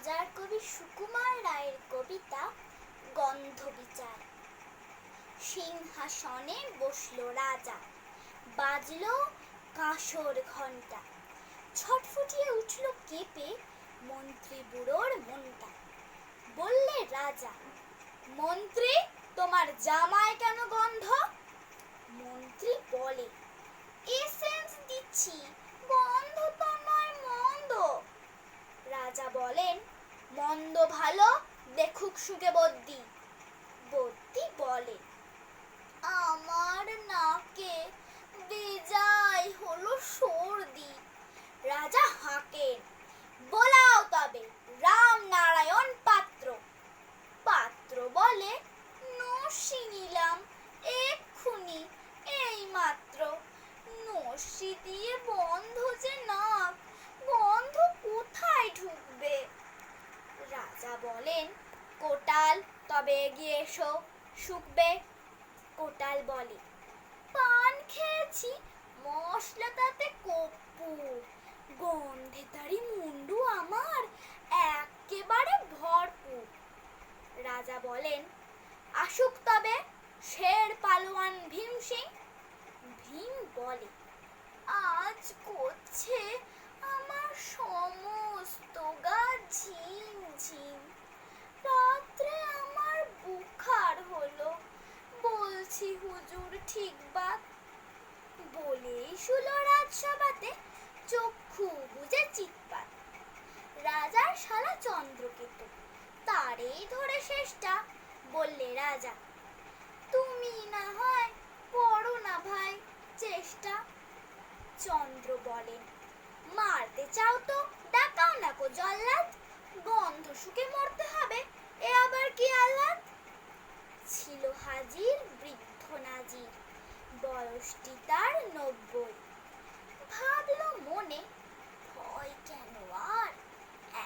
রাজার কবি সুকুমার রায়ের কবিতা গন্ধ বিচার সিংহাসনে বসল রাজা, বাজল কাঁসর ঘণ্টা ছটফুটিয়ে উঠল কেঁপে মন্ত্রী বুড়োর মনটা। বললে রাজা, মন্ত্রী, তোমার জামায় কেন গন্ধ? মন্ত্রী বলে এসেন্স দিচ্ছি গন্ধ তো নয় মন্দ রাজা বলেন, মন্দ ভালো দেখুক সুখে বদ্যি। বদ্যি বলে, আমার নাকে বেজায় হলো সর্দি। রাজা হাঁকেন, বলাও তবে, রাম নারায়ণ পাত্র। পাত্র বলে নসি নিলাম এক্ষুনি এই মাত্র নসি দিয়ে বন্ধ যে নাক ঢুকবে। রাজা বলেন, কোটাল, তবে এগিয়ে এসো, শুকবে। কোটাল বলে, পান খেয়েছি, মশলা তাতে কর্পূর। গন্ধে তারি মুন্ডু আমার একেবারে ভরপুর। রাজা বলেন, আসুক তবে, শের পালোয়ান ভীম সিং। ভীম বলে, আজ করছে আমার সমস্ত গা ঝিম ঝিম রাত্রে আমার বুখার হলো। বলছি, হুজুর, ঠিক বলেই চক্ষু রাজার চন্দ্রকেতু, তারেই ধরে শেষটা, বললে রাজা। তুমি না হয় বয়সটি তার নব্বই। ভাবলো মনে, ভয় কেন আর?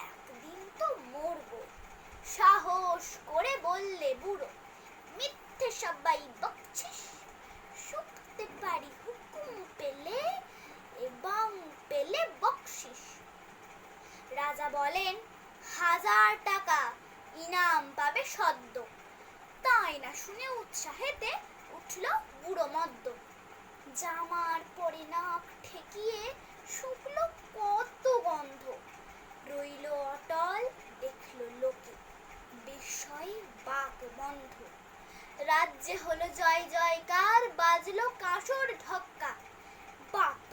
একদিন তো মরবো। সাহস করে বললে বুড়ো, মিথ্যে সবাই বকছিস। শুকতে পারি হুকুম পেলে এবং পেলে বকশিস। রাজা বলেন, হাজার টাকা ইনাম পাবে সদ্য। তাই না শুনে উৎসাহেতে উঠল বুড়ো মদ্য জামার পরে নাক ঠেকিয়ে শুকল কত গন্ধ। রইল অটল, দেখল লোকে। বিস্ময়ে বাক বন্ধ। রাজ্যে হলো জয় জয়কার, বাজলো কাঁসর ঢক্কা। বাক